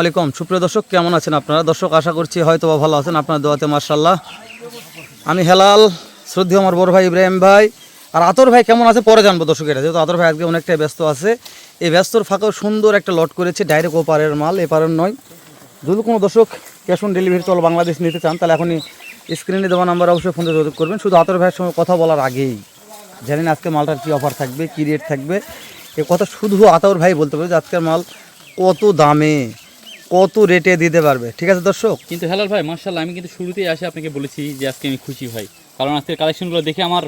আলাইকুম। সুপ্রিয় দর্শক, কেমন আছেন আপনারা? দর্শক, আশা করছি হয়তো বা ভালো আছেন। আপনার দোয়াতে মার্শাল্লাহ আমি হেলাল, শ্রদ্ধেয় আমার বড় ভাই ইব্রাহিম ভাই। আর আতর ভাই কেমন আছে? পরে জানব দর্শক এটা যেহেতু আতর ভাই আজকে অনেকটাই ব্যস্ত আছে। এই ব্যস্তর ফাঁকেও সুন্দর একটা লট করেছে ডাইরেক্ট ওপারের মাল এপারের নয়। যদি কোনো দর্শক ক্যাশ অন ডেলিভারি চল বাংলাদেশ নিতে চান, তাহলে এখনই স্ক্রিনে দেওয়া নাম্বার অবশ্যই ফোনে যোগাযোগ করবেন। শুধু আতর ভাইয়ের সঙ্গে কথা বলার আগেই। জানেন আজকে মালটার কী অফার থাকবে, কী রেট থাকবে। এ কথা শুধু আতর ভাই বলতে পারবে যে আজকের মাল কত দামে। কত রেটে দিতে পারবে? ঠিক আছে দর্শক? কিন্তু হেলাল ভাই মার্শাল্লাহ আমি কিন্তু শুরুতেই আসে আপনাকে বলেছি যে আজকে আমি খুশি ভাই। কারণ আজকের কালেকশনগুলো দেখে আমার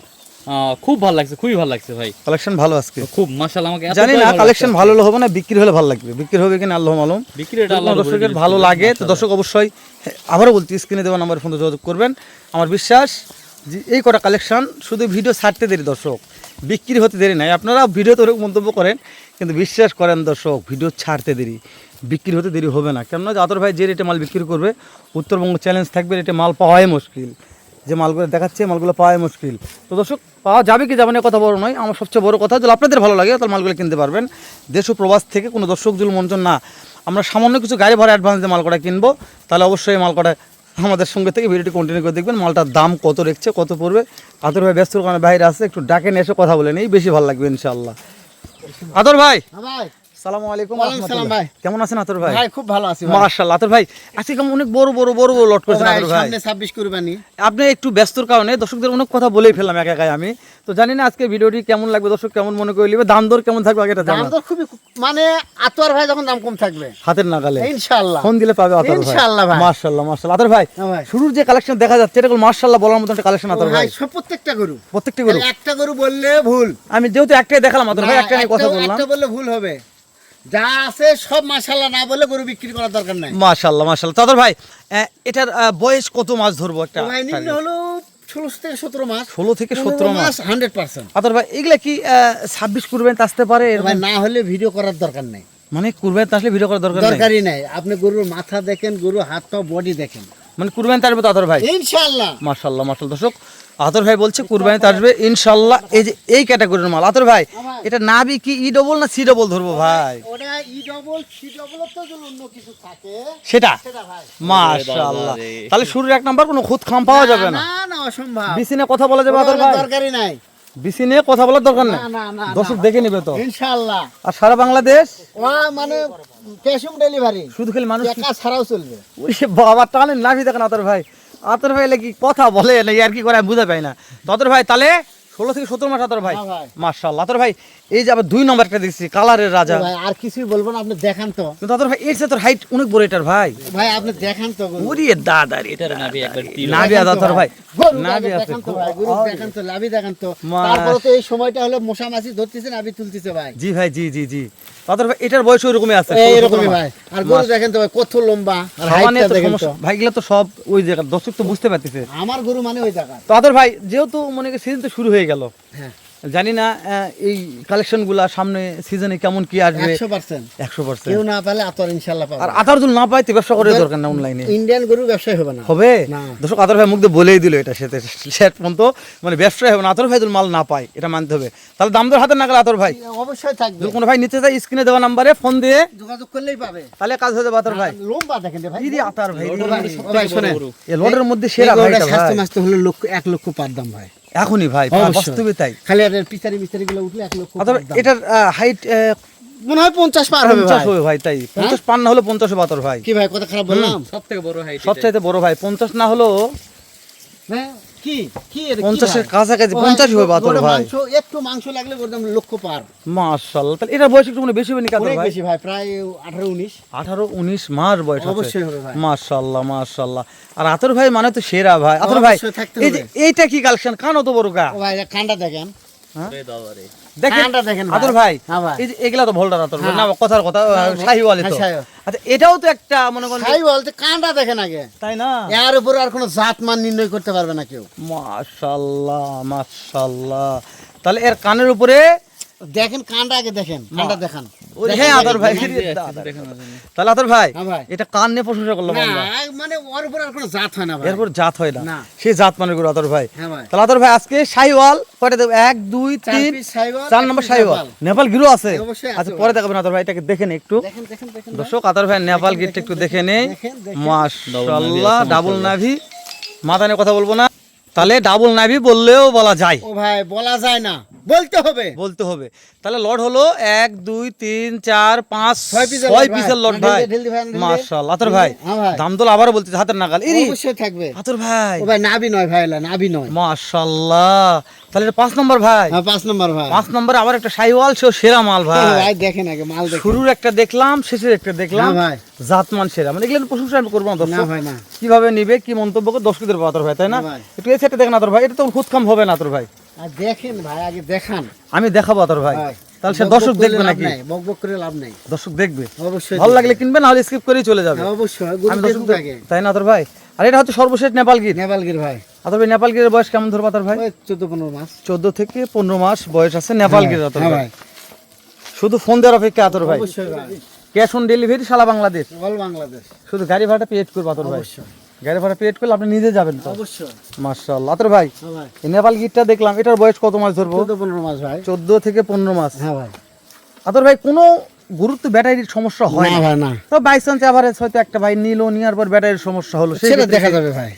খুব ভালো লাগছে খুবই ভালো লাগছে ভাই। কালেকশন ভালো আজকে? খুব মার্শাল্লাহ আমাকে জানি না কালেকশন ভালো হলে হবে না বিক্রি হলে ভালো লাগবে। বিক্রি হবে কিনা আল্লাহ মালুম। বিক্রি এটা আল্লাহ দর্শকের ভালো লাগে তো দর্শক অবশ্যই হ্যাঁ, আবারও বলছি স্ক্রিনে দেওয়া নাম্বার ফোনে যোগাযোগ করবেন। আমার বিশ্বাস যে এই কটা কালেকশন শুধু ভিডিও ছাড়তে দেরি দর্শক। বিক্রি হতে দেরি নাই। আপনারা ভিডিওতে ওরকম মন্তব্য করেন কিন্তু বিশ্বাস করেন দর্শক ভিডিও ছাড়তে দেরি, বিক্রি হতে দেরি হবে না। কেননা আতর ভাই যে রেটে মাল বিক্রি করবে, উত্তরবঙ্গ চ্যালেঞ্জ থাকবে রেটে মাল পাওয়াই মুশকিল। যে মালগুলো দেখাচ্ছে, মালগুলো পাওয়াই মুশকিল। তো দর্শক, পাওয়া যাবে কি যাবে না কথা বড় নয়। আমার সবচেয়ে বড় কথা যদি আপনাদের ভালো লাগে, তাহলে মালগুলো কিনতে পারবেন। দেশ ও প্রবাস থেকে কোনো দর্শক যদি মঞ্চন না। আমরা সামান্য কিছু গাড়ি ভাড়া অ্যাডভান্স দিয়ে মাল কটা কিনবো, তাহলে অবশ্যই মাল কটা আমাদের সঙ্গে থেকে ভিডিওটি কন্টিনিউ করে দেখবেন। মালটার দাম কত রেখছে, কত পড়বে। আদর ভাই ব্যস্ত কারণে বাইরে আসছে একটু ডাকে নিয়ে এসে কথা বলে নেই, বেশি ভালো লাগবে ইনশাল্লাহ আদর ভাই। হ্যাঁ ভাই। সালামু আলাইকুম ভাই। কেমন আছেন আতর ভাই? ভাই খুব ভালো আছি মাশাআল্লাহ আতর ভাই আজকে কেমন অনেক বড় বড় বড় বড় লট করেছেন আতর ভাই। সামনে 26 কুরবানি। আপনি একটু ব্যস্তর কারণে দর্শকদের অনেক কথা বলেই ফেললাম একা একাই আমি। তো জানি না আজকে ভিডিওটি কেমন লাগবে দর্শক কেমন মনে করে নিবে দাম দর কেমন থাকবে আগে এটা দাম তো খুবই মানে আতোয়ার ভাই যখন দাম কম থাকবে। হাতের নাগালে। ইনশাআল্লাহ। ফোন দিলে পাবে আতর ভাই। ইনশাআল্লাহ ভাই। মাশাআল্লাহ মাশাআল্লাহ। আতর ভাই হ্যাঁ শুরুর যে কালেকশন দেখা যাচ্ছে এটা মাশাআল্লাহ বলার মতো একটা কালেকশন আতর ভাই ভাই। সব প্রত্যেকটা গরু। প্রত্যেকটি গরু। একটা গরু বললে ভুল। আমি যেহেতু একটাই দেখালাম আতর ভাই একটা কথা বললাম। একটা বললে ভুল হবে। যা আছে সব মাশাআল্লাহ না বলে গরু বিক্রি করার দরকার নাই। মাশাআল্লাহ মাশাআল্লাহ। তো আতর ভাই এটার বয়স কত মাস ধরবো একটা ভাই নিম্ন হলো 16 থেকে 17 মাস। 16 থেকে 17 মাস। 100% আতর ভাই এগুলা কি ছাব্বিশ কুরবেন আসতে পারে ভাই না হলে ভিডিও করার দরকার নেই। মানে কুরবেন আসলে ভিডিও করার দরকার দরকারই নাই। আপনি গরুর মাথা দেখেন গরুর হাত পা বডি দেখেন। মানে কুরবানিতে আসবে তো আতর ভাই? ইনশাল্লাহ মার্শাল্লাহ মার্শাল দর্শক আতর ভাই বলছে কুরবানিতে আসবে ইনশাল্লাহ এই যে এই ক্যাটাগরির মাল। আতর ভাই এটা নাবি কি ই ডবল না সি ডবল ধরবো ভাই? ওটা ই ডবল সি ডবল তো যদি অন্য কিছু থাকে। সেটা? সেটা ভাই। মাশাল্লাহ তাহলে শুরুর এক নাম্বার কোনো খুদ খাম পাওয়া যাবে না? না না অসম্ভব। বিসিনে কথা বলা যাবে আতর ভাই? দরকারই নাই। বিসি নিয়ে কথা বলার দরকার নেই। দর্শক দেখে নেবে তো। ইনশাআল্লাহ। আর সারা বাংলাদেশ? মানে ক্যাশ অন ডেলিভারি শুধু খালি মানুষ টাকা ছাড়াও চলবে। ওই বাবা টানেন নাভি দেখেন আতর ভাই। আতর ভাই লাগি কথা বলে না আর কি করে বুঝা পাই না। ততর ভাই তাহলে ষোলো থেকে সতেরো মাস আতর ভাই। হ্যাঁ আতর ভাই এই যে আবার দুই নম্বরটা দেখছি কালারের রাজা। ভাই আর কিছুই বলব না আপনি দেখান তো। কিন্তু আতর ভাই এর সাথে তোর হাইট অনেক বড় এটার ভাই। ভাই আপনি দেখান তো। ওরে দাদা রে একবার ভাই। দেখান তো ভাই, গরু দেখান তো লাভি দেখান তো। তারপরে তো এই সময়টা হলো মশা মাছি ধরতেছে তুলতেছে ভাই। জি ভাই জি জি জি। আতর ভাই এটার বয়স ওরকমই আছে এরকমই ভাই। আর গরু দেখেন তো ভাই কত লম্বা আর হাইটটা তো দেখেন তো। ভাই গুলো তো সব ওই জায়গা দর্শক তো বুঝতে পারতেছে। আমার গরু মানে ওই জায়গা। তো আদর ভাই যেহেতু মনে করি সিজন তো শুরু হয়ে গেল। হ্যাঁ। জানি না এই কালেকশনগুলা সামনে সিজনে কেমন কি আসবে? একশো পার্সেন্ট। একশো পার্সেন্ট। কেউ না পেলে আতর পাবে। আর আধার যদি না পাইতে ব্যবসা করার দরকার না অনলাইনে ইন্ডিয়ান গরু হবে না। হবে? না। দর্শক আদর ভাই মুখ বলেই দিল এটা সেতে শেষ পর্যন্ত। মানে হবে না আতর ভাই যদি মাল না পায় এটা মানতে হবে। তাহলে দাম দর হাতে না গেলে আতর ভাই? অবশ্যই থাকবে। যদি কোনো ভাই নিতে চাই স্ক্রিনে দেওয়া নাম্বারে ফোন দিয়ে যোগাযোগ করলেই পাবে। তাহলে কাজ হয়ে যাবে আতর ভাই। লম্বা দেখেন ভাই ইদি আতার ভাই শোনেন মধ্যে সেরা ভাই স্বাস্থ্য মাস্ত হলে লক্ষ এক লক্ষ পার দাম ভাই। এখনই ভাই। বাস্তবে তাই। খালি আর পিছারি মিচারি গুলো উঠলে এক লক্ষ অথবা এটার হাইট মনে হয় পঞ্চাশ পার হবে পঞ্চাশ ভাই। হবে ভাই তাই। পঞ্চাশ পার না হলে পঞ্চাশ বাতর ভাই। কি ভাই কথা খারাপ বললাম? সব থেকে বড় হাইট সবচাইতে বড় ভাই পঞ্চাশ না হলেও হ্যাঁ? কি? কি কাছাকাছি হবে আতর ভাই। মাংস একটু মাংস লাগলে ওর দাম লক্ষ পার। মাশাল্লাহ তাহলে এটার বয়স একটু মানে বেশি হবে নাকি আতর ভাই? বেশি ভাই প্রায় আঠারো উনিশ। আঠারো উনিশ মাস বয়স আছে। অবশ্যই হবে ভাই। মাশাল্লাহ মাশাল্লাহ আর আতর ভাই মানে তো সেরা ভাই। আতর ভাই এইটা কি কালেকশন কান অত বড় গা। ভাই দেখেন। কানটা দেখেন ভাই। হ্যাঁ এই যে এগুলা তো ভোল্ডার হ্যাঁ। না কথার কথা তো। হ্যাঁ, আচ্ছা এটাও তো একটা মনে করেন দেখেন আগে। তাই না? এর উপর আর কোনো জাত মান নির্ণয় করতে পারবে না কেউ। তাহলে এর কানের উপরে দেখেন কানটা আগে দেখেন কানটা দেখান। হ্যাঁ আদর ভাই। এই যে আসছে দেখানোর জন্য। তাহলে আদর ভাই হ্যাঁ এটা কান নিয়ে প্রশংসা করলাম মানে ওর উপর আর কোনো জাত হয় না ভাই। এরপর জাত হয় না। না। সেই জাত মানে গুলো আদর ভাই। হ্যাঁ তাহলে আদর ভাই আজকে সাইওয়াল কয়টা দেবো এক দুই তিন চার নম্বর সাইওয়াল। নেপাল। গিরো আছে। আচ্ছা পরে দেখাবেন আদর ভাই এটাকে দেখেন একটু। দেখেন দেখেন দেখেন দর্শক আদর ভাই নেপাল গিটটা একটু দেখে নেই। মাশাআল্লাহ ডাবল নাভি মাথা নিয়ে কথা বলব না। তাহলে ডাবল নাভি বললেও বলা যায়। ও ভাই বলা যায় না। বলতে হবে। বলতে হবে। তাহলে লট হলো এক দুই তিন চার পাঁচ ছয় পিসের ভাই। লট। মাশাআল্লাহ আতর ভাই। হ্যাঁ ভাই। দাম দোল আবারও বলতে হাতের নাগাল। অবশ্যই থাকবে। আতর ভাই। ও ভাই নাবি নয় ভাই নাবি নয়। মাশাআল্লাহ তাহলে এটা পাঁচ নম্বর ভাই। হ্যাঁ পাঁচ নম্বর ভাই। পাঁচ নম্বরে আবার একটা সাইওয়াল সেও সেরা মাল ভাই। হ্যাঁ, ভাই দেখেন আগে মাল দেখেন। শুরুর একটা দেখলাম শেষের একটা দেখলাম। হ্যাঁ ভাই। জাতমান সেরা। মানে এগুলো প্রশংসা আমি করব না দর্শক। ভাই না। কীভাবে নিবে কি মন্তব্য করে দর্শকদের আতর ভাই তাই না? হ্যাঁ একটু এই সেটটা দেখেন আতর ভাই। এটা তো খুদ কাম হবে না আতর ভাই। দেখেন ভাই আগে দেখান। আমি দেখাবো আতর ভাই। ভাই। তাহলে সে দর্শক দেখবে নাকি? বক বক করে লাভ নাই। দর্শক দেখবে। অবশ্যই ভালো লাগলে কিনবে না হলে স্কিপ করেই চলে যাবে। হ্যাঁ, অবশ্যই গরু তাই না ভাই? আর এটা হচ্ছে সর্বশেষ নেপাল গির। নেপালগির ভাই। আতর ভাই নেপাল গিরের বয়স কেমন ধরবো ভাই? মাস। চোদ্দ থেকে পনেরো মাস বয়স আছে নেপাল গির আতর হ্যাঁ ভাই। শুধু ফোন দেওয়ার অপেক্ষা আতর ভাই। অবশ্যই ভাই। ক্যাশ অন ডেলিভারি সারা বাংলাদেশ। অল বাংলাদেশ। শুধু গাড়ি ভাড়াটা পেড করব আতর ভাই। অবশ্যই। গাড়ি ভাড়া পেড করলে আপনি নিজে যাবেন তো? অবশ্যই। আতর ভাই হ্যাঁ এই নেপাল গিরটা দেখলাম এটার বয়স কত মাস ধরবো? মাস ভাই। চোদ্দ থেকে পনেরো মাস। হ্যাঁ ভাই। আতর ভাই কোনো গুরুত্ব ব্যাটারির সমস্যা হয় না ভাই না। তো বাই চান্স এভারেজ হয়তো একটা ভাই নিল নেওয়ার পর ব্যাটারির সমস্যা হলো সেটা দেখা যাবে ভাই।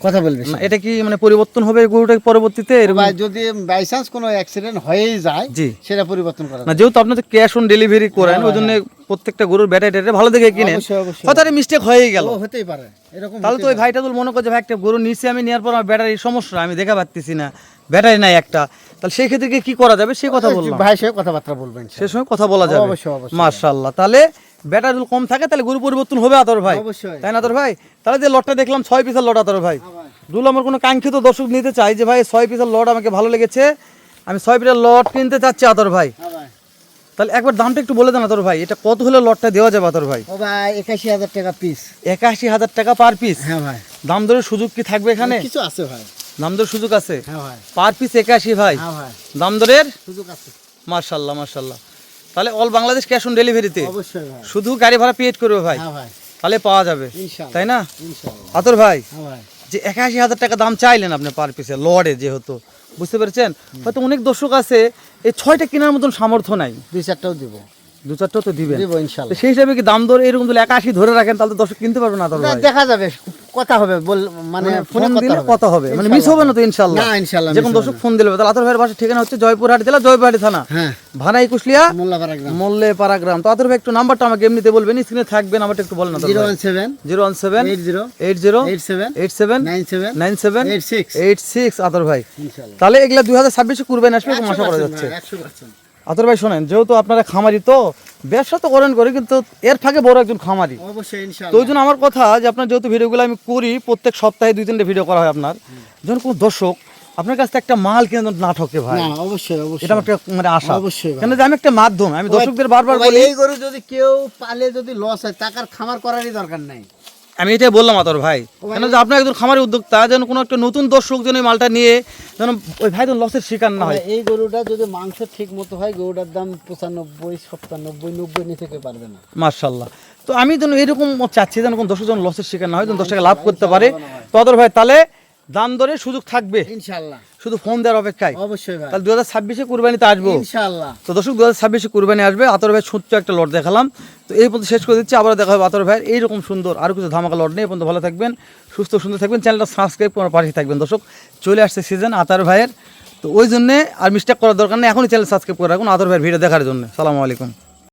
কথা বলবে না, এটা কি মানে পরিবর্তন হবে গরুটা পরবর্তীতে? ভাই যদি বাই চান্স কোনো অ্যাক্সিডেন্ট হয়েই যায় জি। সেটা পরিবর্তন করা না যেহেতু আপনি তো ক্যাশ অন ডেলিভারি করেন ওই জন্য প্রত্যেকটা গরুর ব্যাটারি ট্যাটারি ভালো দেখে অবশ্যই হয়তো মিস্টেক হয়েই গেল। হতেই পারে। এরকম তাহলে তো ওই ভাইটা তো মনে করছে ভাই একটা গরু নিচে আমি নেওয়ার পর আমার ব্যাটারির সমস্যা আমি দেখা পাচ্ছি না ব্যাটারি নাই একটা। তাহলে সেই ক্ষেত্রে কি করা যাবে? সে কথা বললাম। ভাই সে কথাবার্তা বলবেন সে। সময় কথা বলা যাবে। অবশ্যই, অবশ্যই। মার্শাল্লাহ তাহলে ব্যাটারি যদি কম থাকে তাহলে গরু পরিবর্তন হবে আতর ভাই। অবশ্যই। তাই না আতর ভাই? তাহলে যে লটটা দেখলাম ছয় পিসের লট আতর ভাই। হ্যাঁ দুল আমার কোনো কাঙ্ক্ষিত দর্শক নিতে চাই যে ভাই ছয় পিসের লট আমাকে ভালো লেগেছে। আমি ছয় পিসের লট কিনতে চাচ্ছি আতর হ্যাঁ ভাই। তাহলে একবার দামটা একটু বলে দেন আতর ভাই। এটা কত হলে লটটা দেওয়া যাবে আতর ভাই? ও ভাই একাশি হাজার টাকা পিস একাশি হাজার টাকা পার পিস হ্যাঁ ভাই। দাম দরের সুযোগ কি থাকবে এখানে? কিছু আছে ভাই। দাম দরের সুযোগ আছে? হ্যাঁ ভাই। পার পিস একাশি ভাই। হ্যাঁ ভাই। দাম দরের সুযোগ আছে। মার্শাল্লাহ মার্শাল্লাহ তাহলে অল বাংলাদেশ ক্যাশ অন ডেলিভারিতে অবশ্যই ভাই। শুধু গাড়ি ভাড়া পেড করবে ভাই? হ্যাঁ ভাই। তাহলে পাওয়া যাবে। ইনশাআল্লাহ তাই না? ইনশাআল্লাহ আতর ভাই হ্যাঁ ভাই। যে একাশি হাজার টাকা দাম চাইলেন আপনি পার পিসে লড়ে যেহেতু। বুঝতে পেরেছেন? হয়তো অনেক দর্শক আছে, এই ছয়টা কেনার মতন সামর্থ্য নাই। দুই চারটাও দিব। দু চারটাও তো দিবেন। দিব ইনশাআল্লাহ সেই হিসাবে কি দাম দর এরকম যদি একাশি ধরে রাখেন তাহলে দর্শক কিনতে পারবে না আতর দেখা যাবে কথা হবে বল মানে মানে ফোন দিলে কথা হবে মানে মিস হবে না তো ইনশাল্লাহ? না ইনশাআল্লাহ যখন দর্শক ফোন দিলে তাহলে আতর ভাইয়ের বাসার ঠিকানা হচ্ছে জয়পুরহাট জেলা জয়পুরহাটি থানা। হ্যাঁ। ভানাই কুশলিয়া মোল্লাপাড়া গ্রাম। পাড়াগ্রাম তো আতর ভাই একটু নাম্বারটা আমাকে এমনিতে বলবেন স্ক্রিনে থাকবে নাম্বারটা একটু বলেন eight seven nine seven nine seven eight six. Eight six আতর ভাই। ইনশাআল্লাহ তাহলে এগুলা দুই হাজার ছাব্বিশে কুরবানি আসবে এরকম আশা করা যাচ্ছে। একশো পার্সেন্ট। আতর ভাই শোনেন যেহেতু আপনারা খামারি তো ব্যবসা তো করেন করে কিন্তু এর ফাঁকে বড় একজন খামারি। তো ওই জন্য আমার কথা যে আপনার যেহেতু ভিডিওগুলো আমি করি প্রত্যেক সপ্তাহে দুই তিনটে ভিডিও করা হয় আপনার। যখন কোনো দর্শক আপনার কাছ থেকে একটা মাল কিনে না ঠকে ভাই। অবশ্যই অবশ্যই। এটা একটা মানে আশা। অবশ্যই কেন যে আমি একটা মাধ্যম আমি দর্শকদের বারবার বলি এই গরু যদি কেউ পালে যদি লস হয় টাকার খামার করারই দরকার নাই। আমি এটাই বললাম আতর ভাই। কেন যে আপনার একজন খামারি উদ্যোক্তা যেন কোনো একটা নতুন দর্শক যেন এই মালটা নিয়ে যেন ওই ভাই লসের শিকার না হয়। এই গরুটা যদি মাংস ঠিক মতো হয় গরুটার দাম পঁচানব্বই সপ্তানব্বই নব্বই নিয়ে থেকে পারবে না। মার্শাল্লাহ তো আমি যেন এরকম চাচ্ছি যেন কোনো দর্শক যেন লসের শিকার না হয় যেন দশ টাকা লাভ করতে পারে। তো আদর ভাই তাহলে দাম দরে সুযোগ থাকবে। ইনশাআল্লাহ। শুধু ফোন দেওয়ার অপেক্ষায়। অবশ্যই ভাই। তাহলে দু হাজার ছাব্বিশে কুরবানিতে আসব। ইনশাআল্লাহ। তো দর্শক দু হাজার ছাব্বিশে কুরবানি আসবে। আতর ভাই ছোট্ট একটা লট দেখালাম। তো এই পর্যন্ত শেষ করে দিচ্ছি। আবার দেখা হবে আতর ভাইয়ের এইরকম সুন্দর আর কিছু ধামাকা লট নেই পর্যন্ত ভালো থাকবেন সুস্থ সুন্দর থাকবেন। চ্যানেলটা সাবস্ক্রাইব করে পাশে থাকবেন। দর্শক চলে আসছে সিজন আতার ভাইয়ের। তো ওই জন্যে আর মিস্টেক করার দরকার নেই। এখনই চ্যানেল সাবস্ক্রাইব করে রাখুন আতর ভাইয়ের ভিডিও দেখার জন্য। সালামু আলাইকুম।